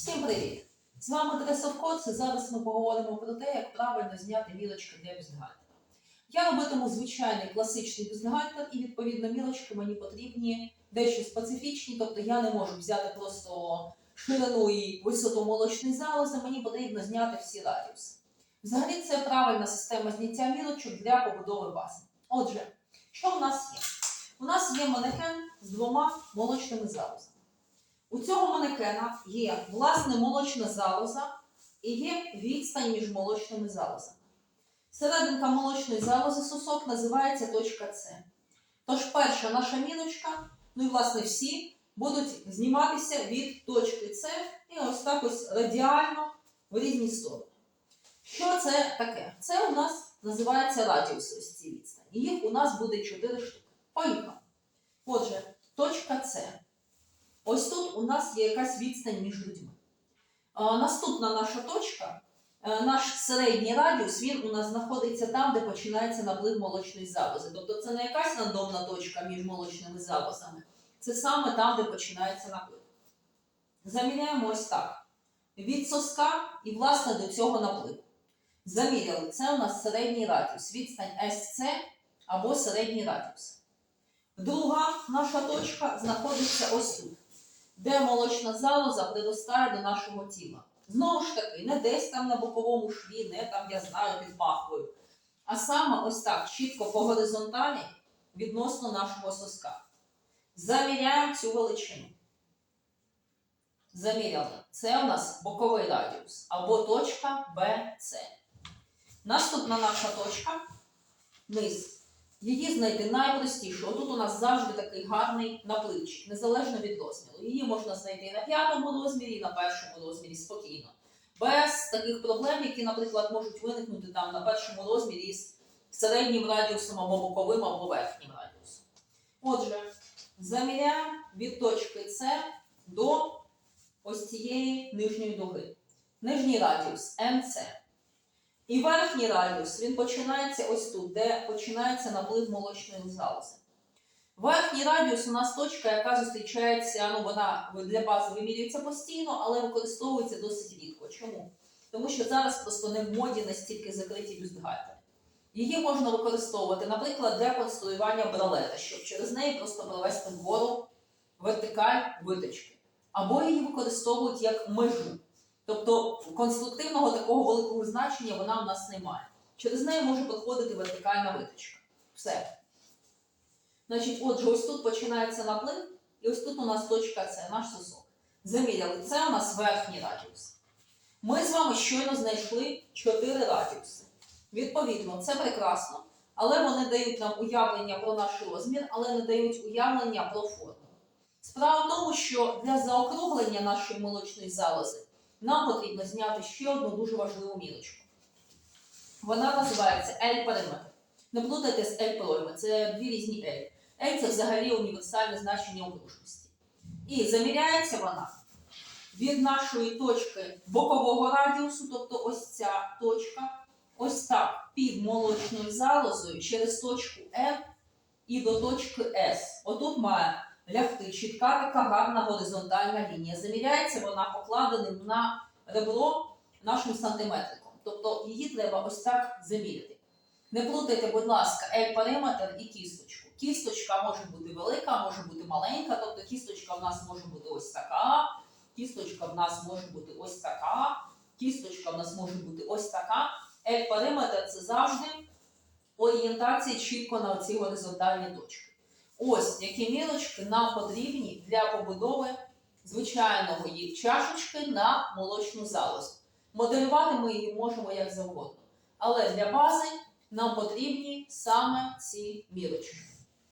Всім привіт! З вами Дресовкод. і Зараз ми поговоримо про те, як правильно зняти мілочки для бюстгальтера. Я робитиму звичайний класичний бюстгальтер, і відповідно мілочки мені потрібні дещо специфічні, тобто я не можу взяти просто ширину і висоту молочної залози, мені потрібно зняти всі радіуси. Взагалі це правильна система зняття мілочок для побудови бази. Отже, що в нас є? У нас є манекен з двома молочними залозами. У цього манекена є власне молочна залоза і є відстань між молочними залозами. Серединка молочної залози сосок називається точка С. Тож перша наша міночка, ну і власне всі, будуть зніматися від точки С і ось так ось радіально в різні сторони. Що це таке? Це у нас називається радіуси ось ці відстані. Їх у нас буде 4 штуки. Поїхали. Отже, точка С. Ось тут у нас є якась відстань між людьми. Наступна наша точка, е, наш середній радіус, він у нас знаходиться там, де починається наплив молочної залози. Тобто це не якась рандомна точка між молочними залозами, це саме там, де починається наплив. Заміряємо ось так. Від соска і, власне, до цього напливу. Заміряли, це у нас середній радіус, відстань SC або середній радіус. Друга наша точка знаходиться ось тут де молочна залоза приростає до нашого тіла. Знову ж таки, не десь там на боковому шві, не там, я знаю, під пахвою, а саме ось так, чітко по горизонталі відносно нашого соска. Заміряємо цю величину. Заміряли. Це у нас боковий радіус або точка BC. Наступна наша точка низ. Її знайти найпростіше. Отут у нас завжди такий гарний напливчик, незалежно від розміру. Її можна знайти на п'ятому розмірі, і на першому розмірі спокійно. Без таких проблем, які, наприклад, можуть виникнути там на першому розмірі з середнім радіусом або боковим, або верхнім радіусом. Отже, заміряємо від точки С до ось цієї нижньої дуги. Нижній радіус МС. І верхній радіус він починається ось тут, де починається наплив молочної залози. Верхній радіус у нас точка, яка зустрічається, ну вона для бази вимірюється постійно, але використовується досить рідко. Чому? Тому що зараз просто не в моді настільки закриті бюстгальтери. Її можна використовувати, наприклад, для конструювання бралета, щоб через неї просто провести вгору вертикаль виточки. Або її використовують як межу. Тобто конструктивного такого великого значення вона в нас немає. Через неї може проходити вертикальна виточка. Все. Значить, отже, ось тут починається наплив, і ось тут у нас точка С, наш сосок. Заміряли, це у нас верхній радіус. Ми з вами щойно знайшли 4 радіуси. Відповідно, це прекрасно, але вони дають нам уявлення про наш розмір, але не дають уявлення про форму. Справа в тому, що для заокруглення нашої молочної залози нам потрібно зняти ще одну дуже важливу мілочку. Вона називається L-периметр. Не плутайте з L-пройми, це дві різні L. L це взагалі універсальне значення окружності. І заміряється вона від нашої точки бокового радіусу, тобто ось ця точка, ось так під молочною залозою через точку F і до точки S. Отут має лягти чітка така гарна горизонтальна лінія. Заміряється вона покладеним на ребро нашим сантиметриком. Тобто її треба ось так заміряти. Не плутайте, будь ласка, L-параметр і кісточку. Кісточка може бути велика, може бути маленька, тобто кісточка в нас може бути ось така, кісточка в нас може бути ось така, кісточка в нас може бути ось така. L-параметр це завжди орієнтація чітко на ці горизонтальні точки. Ось які мілочки нам потрібні для побудови звичайної чашечки на молочну залозу. Моделювати ми її можемо як завгодно. Але для бази нам потрібні саме ці мілочки.